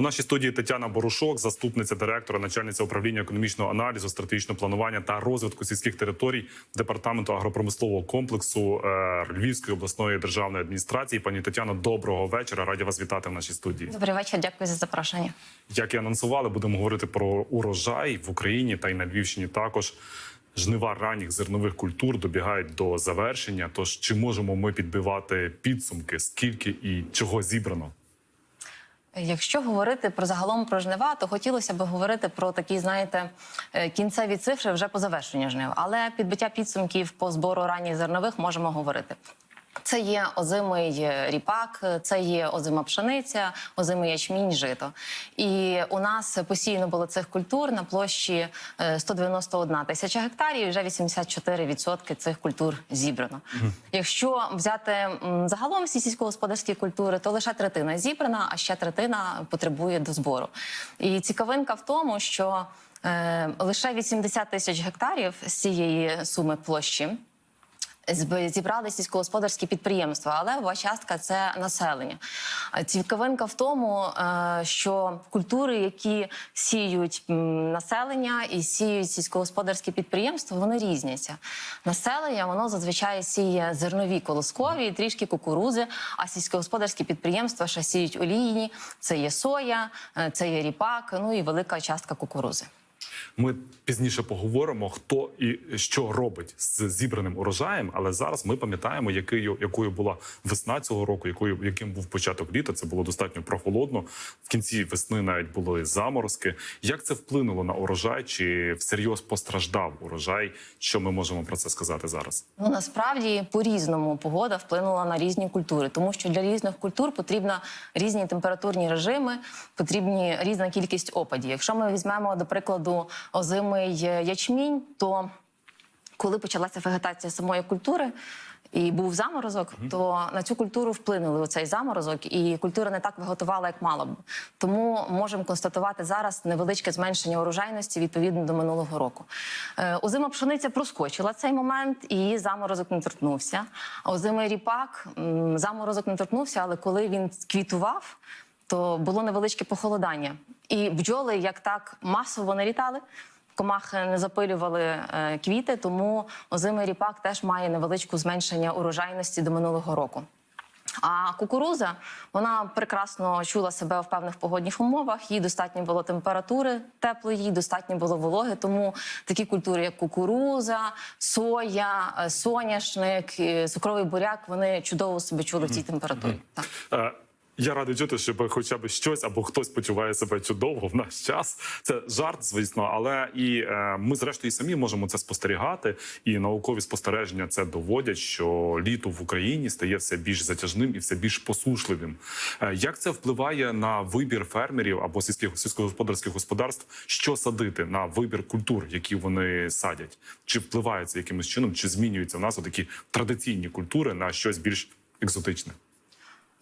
У нашій студії Тетяна Борошок, заступниця директора, начальниця управління економічного аналізу, стратегічного планування та розвитку сільських територій департаменту агропромислового комплексу е, Львівської обласної державної адміністрації. Пані Тетяно, доброго вечора. Раді вас вітати в нашій студії. Добрий вечір, дякую за запрошення. Як і анонсували, будемо говорити про урожай в Україні та й на Львівщині. Також жнива ранніх зернових культур добігають до завершення. Тож чи можемо ми підбивати підсумки, скільки і чого зібрано? Якщо говорити про загалом про жнива, то хотілося б говорити про такі, знаєте, е, кінцеві цифри вже по завершенню жнив. Але підбиття підсумків по збору ранніх зернових можемо говорити. Це є озимий ріпак, це є озима пшениця, озимий ячмінь, жито. І у нас постійно було цих культур на площі е, 191 тисяча гектарів. і Вже 84% цих культур зібрано. Якщо взяти загалом всі сільськогосподарські культури, то лише третина зібрана, а ще третина потребує до збору. І цікавинка в тому, що е, лише 80 тисяч гектарів з цієї суми площі зібрали сільськогосподарські підприємства, але львова частка це населення. Цікавинка в тому, е, що культури, які сіють населення і сіють сільськогосподарські підприємства, вони різняться. Населення воно зазвичай сіє зернові колоскові, трішки кукурузи, а сільськогосподарські підприємства ще сіють олійні. Це є соя, е, це є ріпак, ну і велика частка кукурузи. Ми пізніше поговоримо, хто і що робить з зібраним урожаєм. Але зараз ми пам'ятаємо, якою, якою була весна цього року, якою яким був початок літа. Це було достатньо прохолодно. В кінці весни навіть були заморозки. Як це вплинуло на урожай? Чи всерйоз постраждав урожай? Що ми можемо про це сказати зараз? Ну насправді по-різному погода вплинула на різні культури, тому що для різних культур потрібна різні температурні режими, потрібні різна кількість опадів. Якщо ми візьмемо до прикладу озимий е, ячмінь, то коли почалася вегетація самої культури. І був заморозок, то на цю культуру вплинули оцей заморозок, і культура не так виготувала, як мала б. Тому можемо констатувати зараз невеличке зменшення урожайності відповідно до минулого року. Е, озима пшениця проскочила цей момент, і її заморозок не торкнувся. А озимий ріпак заморозок не торкнувся, але коли він квітував, то було невеличке похолодання. І бджоли як так масово не літали. Комахи не запилювали е, квіти, тому озимий ріпак теж має невеличку зменшення урожайності до минулого року. А кукуруза вона прекрасно чула себе в певних погодних умовах. Їй достатньо було температури теплої, достатньо було вологи. Тому такі культури, як кукуруза, соя, е, соняшник, е, цукровий буряк, вони чудово себе чули в цій температурі. Так. Я радий чути, що хоча б щось або хтось почуває себе чудово в наш час. Це жарт, звісно, але і е, ми, зрештою, самі можемо це спостерігати. І наукові спостереження це доводять, що літо в Україні стає все більш затяжним і все більш посушливим. Е, як це впливає на вибір фермерів або сільських сільськогосподарських господарств, що садити на вибір культур, які вони садять? Чи впливає це якимось чином, чи змінюються в нас такі традиційні культури на щось більш екзотичне?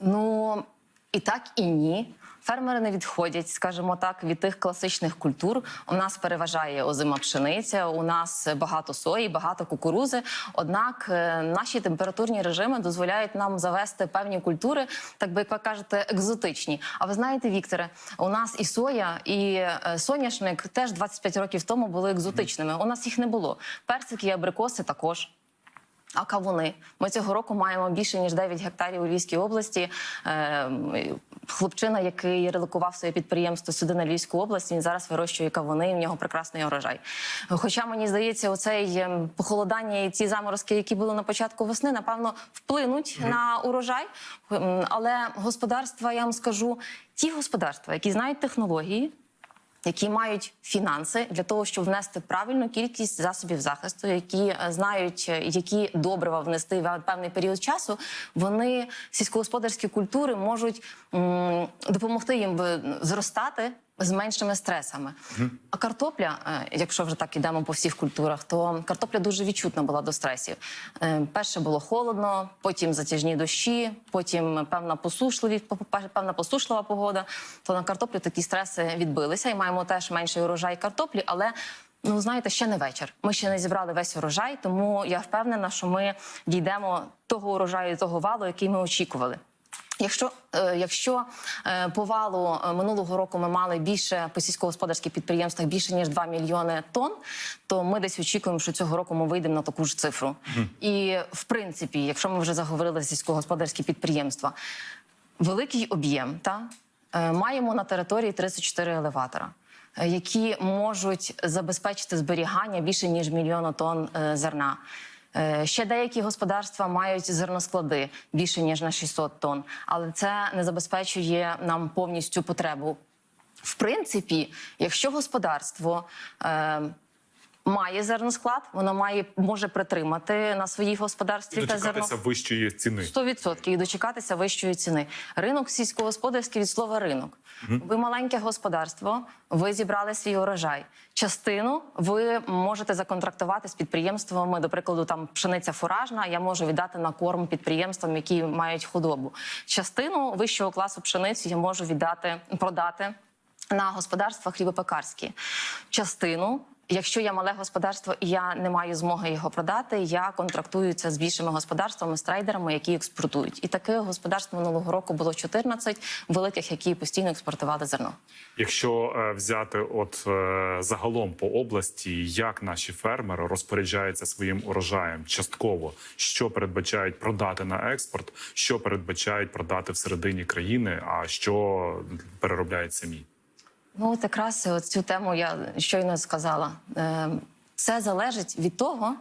Ну і так, і ні. Фермери не відходять, скажімо так, від тих класичних культур. У нас переважає озима пшениця, у нас багато сої, багато кукурузи. Однак е, наші температурні режими дозволяють нам завести певні культури, так би як ви кажете, екзотичні. А ви знаєте, Вікторе, у нас і соя, і е, соняшник теж 25 років тому були екзотичними. У нас їх не було. Персики і абрикоси також. А кавуни ми цього року маємо більше ніж 9 гектарів у Львівській області. Е, хлопчина, який релокував своє підприємство сюди на Львівську область, він зараз вирощує кавуни. і В нього прекрасний урожай. Хоча мені здається, оцей ем, похолодання і ці заморозки, які були на початку весни, напевно, вплинуть на урожай. Ем, Але господарства, я вам скажу, ті господарства, які знають технології які мають фінанси для того, щоб внести правильну кількість засобів захисту, які е, знають, е, які добрива внести в певний період часу, вони сільськогосподарські культури можуть допомогти їм зростати. З меншими стресами. А картопля, е, якщо вже так ідемо по всіх культурах, то картопля дуже відчутна була до стресів. Е, Перше було холодно, потім затяжні дощі, потім певна посушливість, певна посушлива погода. То на картоплю такі стреси відбилися, і маємо теж менший урожай картоплі, але. Ну, знаєте, ще не вечір. Ми ще не зібрали весь урожай, тому я впевнена, що ми дійдемо того урожаю, того валу, який ми очікували. Якщо, е, якщо е, по валу е, минулого року ми мали більше по сільськогосподарських підприємствах більше ніж 2 мільйони тонн, то ми десь очікуємо, що цього року ми вийдемо на таку ж цифру. І в принципі, якщо ми вже заговорили сільськогосподарські підприємства, великий об'єм та маємо на території 34 елеватора. Які можуть забезпечити зберігання більше ніж мільйона тонн зерна. Е, Ще деякі господарства мають зерносклади більше ніж на 600 тонн, але це не забезпечує нам повністю потребу. В принципі, якщо господарство е, має зерносклад, воно має може притримати на своїй господарстві та зерно. Дочекатися вищої ціни. 100% і дочекатися вищої ціни. Ринок сільськогосподарський від слова ринок. Ви маленьке господарство, ви зібрали свій урожай. Частину ви можете законтрактувати з підприємствами, до прикладу, там пшениця фуражна. Я можу віддати на корм підприємствам, які мають худобу. Частину вищого класу пшениці я можу віддати продати на господарства хлібопекарські. Частину. Якщо я мале господарство і я не маю змоги його продати, я контрактую це з більшими господарствами, з трейдерами, які експортують. І таких господарств минулого року було 14 великих, які постійно експортували зерно. Якщо е, взяти от е, загалом по області, як наші фермери розпоряджаються своїм урожаєм частково, що передбачають продати на експорт, що передбачають продати всередині країни, а що переробляють самі. Ну, от якраз от цю тему я щойно сказала. Е, Це залежить від того,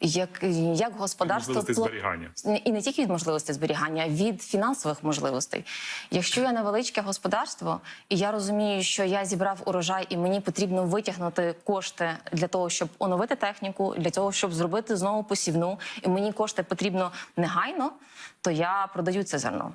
як, як господарство пла- зберігання. і не тільки від можливості зберігання, а від фінансових можливостей. Якщо я невеличке господарство, і я розумію, що я зібрав урожай, і мені потрібно витягнути кошти для того, щоб оновити техніку, для того, щоб зробити знову посівну, і мені кошти потрібно негайно, то я продаю це зерно.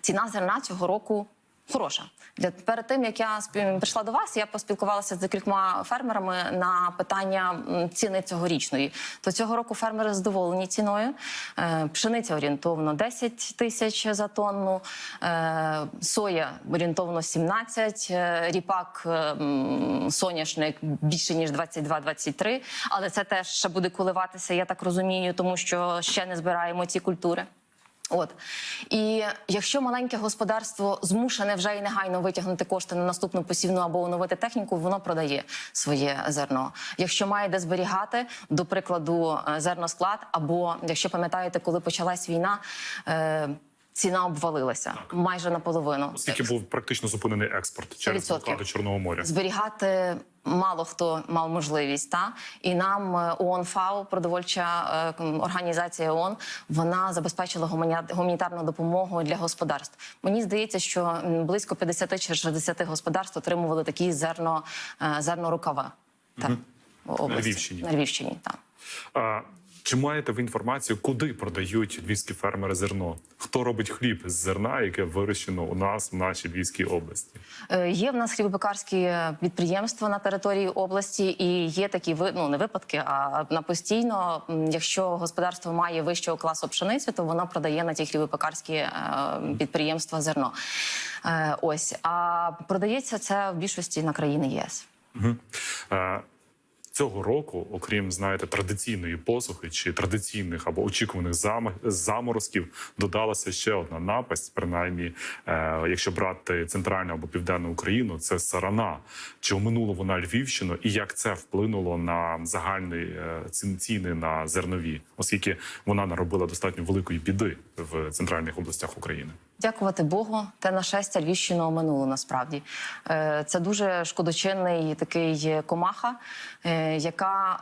Ціна зерна цього року. Хороша для перед тим як я прийшла до вас, я поспілкувалася з декількома фермерами на питання ціни цьогорічної. То цього року фермери задоволені ціною. Е, Пшениця орієнтовно 10 тисяч за тонну, е, соя орієнтовно 17, е, ріпак соняшник більше ніж 22-23, Але це теж ще буде коливатися, я так розумію, тому що ще не збираємо ці культури. От і якщо маленьке господарство змушене вже і негайно витягнути кошти на наступну посівну або оновити техніку, воно продає своє зерно. Якщо має де зберігати, до прикладу, е, зерносклад, або якщо пам'ятаєте, коли почалась війна. Е- Ціна обвалилася майже наполовину. Оскільки був практично зупинений експорт через блокаду Чорного моря. Зберігати мало хто мав можливість. Та і нам е, ООН ФАО, продовольча е, організація ООН, вона забезпечила гуманітарну допомогу для господарств. Мені здається, що близько 50 чи 60 господарств отримували такі зерно е, зернорукава. Так, в області. Львівщині. На Львівщині, так. Чи маєте ви інформацію, куди продають львівські фермери зерно? Хто робить хліб з зерна, яке вирощено у нас в нашій Львівській області? Е, Є в нас хлібопекарські підприємства на території області, і є такі ну, не випадки, а на постійно, якщо господарство має вищого класу пшениці, то воно продає на ті хлібопекарські е, підприємства зерно. Е, Ось а продається це в більшості на країни ЄС. Е, Цього року, окрім знаєте, традиційної посухи чи традиційних або очікуваних зам- заморозків, додалася ще одна напасть. Принаймні, е, якщо брати центральну або південну Україну, це сарана. Чи оминуло вона Львівщину, і як це вплинуло на загальні е, ціни на зернові, оскільки вона наробила достатньо великої біди в центральних областях України? Дякувати Богу, те нашестя Львівщину оминуло насправді. Е, Це дуже шкодочинний такий комаха, е, яка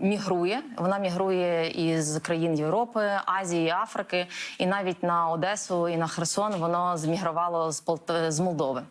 е, мігрує. Вона мігрує із країн Європи, Азії, Африки, і навіть на Одесу і на Херсон воно змігрувало з Молдови.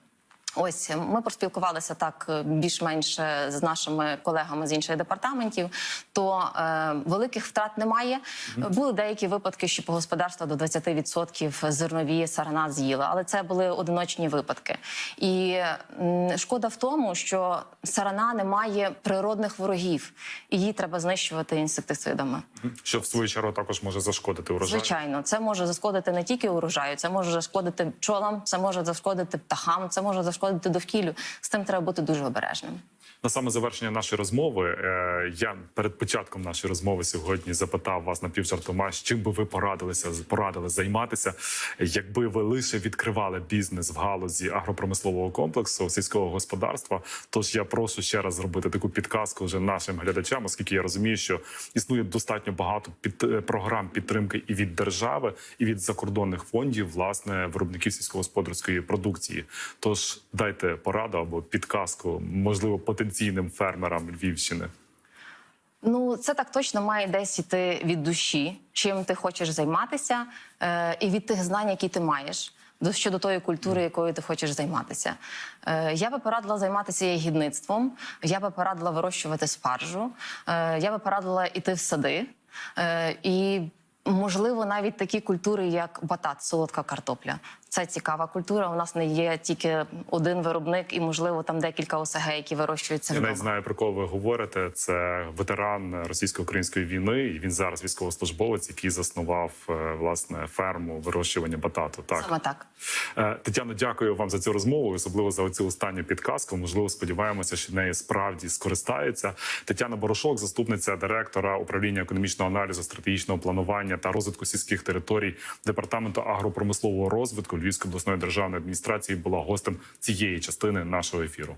Ось ми поспілкувалися так е, більш-менш е, з нашими колегами з інших департаментів. То е, великих втрат немає. Були деякі випадки, що по господарству до 20% зернові сарана з'їла, але це були одиночні випадки. І м, шкода в тому, що сарана не має природних ворогів, і її треба знищувати інсектицидами. Що в свою чергу також може зашкодити урожаю? Звичайно, це може зашкодити не тільки урожаю, це може зашкодити пчолам, це може зашкодити птахам, це може зашкодити шкодити довкіллю. З тим треба бути дуже обережним. На саме завершення нашої розмови е, я перед початком нашої розмови сьогодні запитав вас напівжартома, з чим би ви порадилися порадили займатися, якби ви лише відкривали бізнес в галузі агропромислового комплексу сільського господарства. Тож я прошу ще раз зробити таку підказку вже нашим глядачам, оскільки я розумію, що існує достатньо багато під е, програм підтримки і від держави, і від закордонних фондів, власне, виробників сільськогосподарської продукції. Тож дайте пораду або підказку, можливо, потенційним фермерам Львівщини. Ну, це так точно має десь іти від душі, чим ти хочеш займатися, е, і від тих знань, які ти маєш. До щодо тої культури, якою ти хочеш займатися, е, я би порадила займатися ягідництвом. Я би порадила вирощувати спаржу. Е, я би порадила іти в сади. Е, і можливо навіть такі культури, як батат, солодка картопля. Це цікава культура. У нас не є тільки один виробник, і можливо там декілька ОСГ, які вирощуються Я вдома. навіть знаю про кого ви говорите. Це ветеран російсько-української війни. і Він зараз військовослужбовець, який заснував е, власне ферму вирощування батату. Так Саме так. Е, Тетяно, дякую вам за цю розмову, особливо за цю останню підказку. Можливо, сподіваємося, що нею справді скористаються. Тетяна Борошок, заступниця директора управління економічного аналізу, стратегічного планування та розвитку сільських територій департаменту агропромислового розвитку Львівської обласної державної адміністрації, була гостем цієї частини нашого ефіру.